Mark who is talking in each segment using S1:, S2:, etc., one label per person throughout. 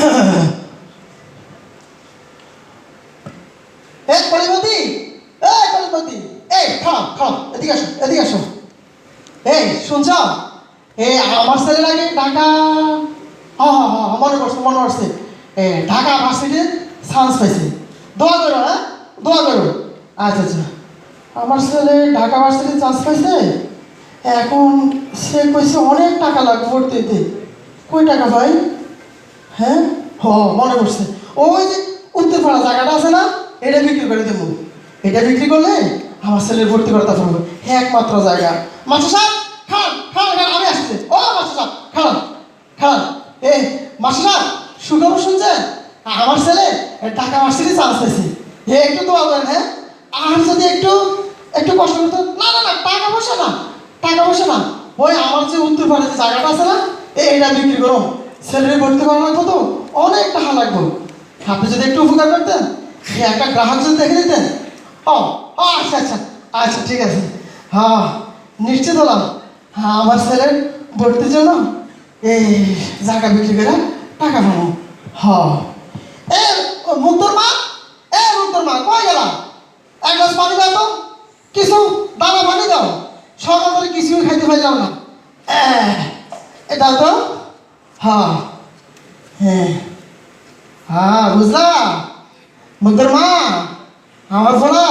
S1: এই কলিপতি এই কলিপতি এই খাও খাও এদিকে আসো এদিকে আসো। এই, শুনছ? এই আমার ছেলের আগে ঢাকা হ্যাঁ হ্যাঁ হ্যাঁ মনে পড়ছে, মনে এ, ঢাকা ভার্সিটির চান্স পাইছে। দোয়া করো হ্যাঁ? দোয়া করো। আচ্ছা আচ্ছা। আমার ছেলে ঢাকা ভার্সিটির চান্স পাইছে? এখন সে কইছে অনেক টাকা লাগবে ভর্তি দিতে কই টাকা ভাই? হ্যাঁ? হ, মনে পড়ছে। ওই যে উত্তরপাড়া জায়গাটা আছে না, এটা বিক্রি করে দেবো। এটা বিক্রি করলে আমার ছেলের ভর্তি করতে পারব একমাত্র জায়গা। মাছ সাহেব, খান খান খান আমি আসছি। ও মাছ সাহেব, খান খান। এ মাছ সাহেব, সুখবর শুনছেন? আমার ছেলে টাকা মাসিরই চান্স পেয়েছে এ, একটু দোয়া করেন হ্যাঁ? আর যদি একটু একটু কষ্ট করতে না না না, টাকা পয়সা না, টাকা পয়সা না। ওই আমার যে উত্তর উত্তরপাড়া যে জায়গাটা আছে না এটা বিক্রি করো। ছেলের ভর্তি করা লাগবো তো? অনেক টাকা লাগবে। আপনি যদি একটু উপকার করতেন একটা গ্রাহক যদি দেখে দিতেন। ও আচ্ছা আচ্ছা আচ্ছা ঠিক আছে। হ্যাঁ নিশ্চিত হলাম। হ্যাঁ আমার ছেলের ভর্তির জন্য এই জায়গা বিক্রি করে টাকা পাবো। হ্যাঁ এ মুক্তর মা? এ মুক্তর মা কই গেলাম এক গ্লাস পানি দাও তো। কিছু দানা পানি দাও। সকাল ধরে কিছুই খাইতে পারলাম না এহ, এ তো। হ্যাঁ হ্যাঁ। হ্যাঁ বুঝলাম মুক্তর মা, আমার ফোনা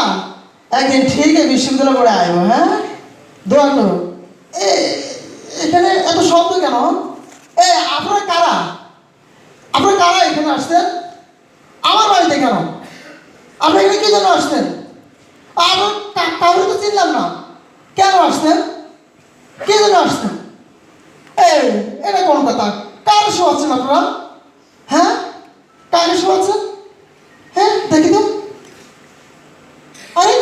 S1: একদিন ঠিক বিশ্ববিদ্যালয় করে আইব হ্যাঁ? দোয়া এ, এখানে এত শব্দ কেন? এ, আপনারা কারা? আপনারা কারা এখানে আসতেন আমার বাড়িতে কেন? আপনি এখানে কি জন্য আসতেন আর কাউকে তো চিনলাম না। কেন আসতেন কে জন্য আসতেন এই, এটা কোন কথা? কার শোয়াচ্ছেন আপনারা হ্যাঁ? কাকে শোয়াচ্ছেন হ্যাঁ দেখি তো। আরে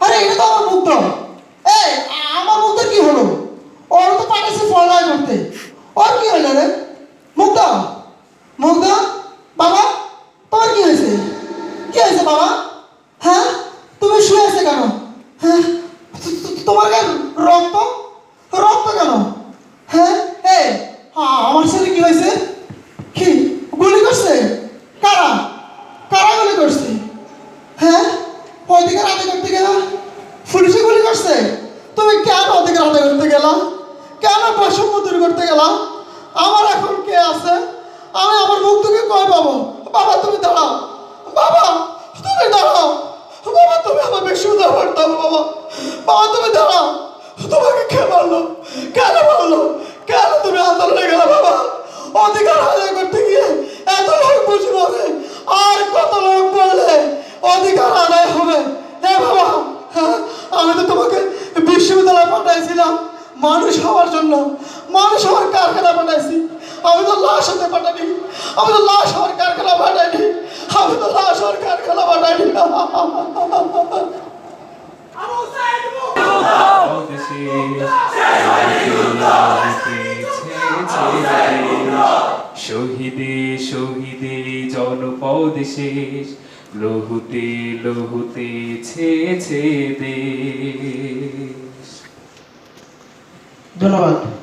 S1: আরে, এটা তো আমার মুক্ত এই, আমার মুক্ত কি হলো? ওর তো পাঠাচ্ছে পড়াশোনা করতে। ওর কি হলো রে? মুক্ত মুক্ত বাবা, তোমার কি হয়েছে? কি হয়েছে বাবা? হ্যাঁ? তুমি শুয়ে আছে কেন? হ্যাঁ? তোমার গায়ে রক্ত? রক্ত কেন? হ্যাঁ এই আ- আমার ছেলে কি হয়েছে কি গুলি করছে কারা কারা গুলি করছে হ্যাঁ অধিকার আদায় করতে গেল পুলিশে গুলি করছে তুমি কেন অধিকার আদায় করতে গেলা কেন বৈষম্য দূর করতে গেলা আমার এখন কে আছে? আমি আমার মুখ থেকে কয় পাবো বাবা, তুমি দাঁড়াও। বাবা, তুমি দাঁড়াও। বাবা, তুমি আমার বিশ্ববিদ্যালয় পড়তে হবে বাবা। বাবা, তুমি দাঁড়াও। তোমাকে কে মারলো? কেন মারলো? কেন তুমি আন্দোলনে গেলে, বাবা? অধিকার আদায় করতে গিয়ে এত লোক বুঝে মরে আর কত লোক বললে অধিকার আদায় হবে? হ্যাঁ বাবা আমি তো তোমাকে বিশ্ববিদ্যালয়ে পাঠাইছিলাম। মানুষ হওয়ার জন্য মানুষ হওয়ার কারখানা পাঠাইছি আমি তো লাশ হতে পাঠাইনি। আমি তো লাশ হওয়ার কারখানা পাঠাইনি আমি তো লাশ হওয়ার কারখানা পাঠাইনি
S2: শহীদে শহীদে জনপদ শেষ লহুতে লহুতে ছেছে দেশ।
S1: ধন্যবাদ।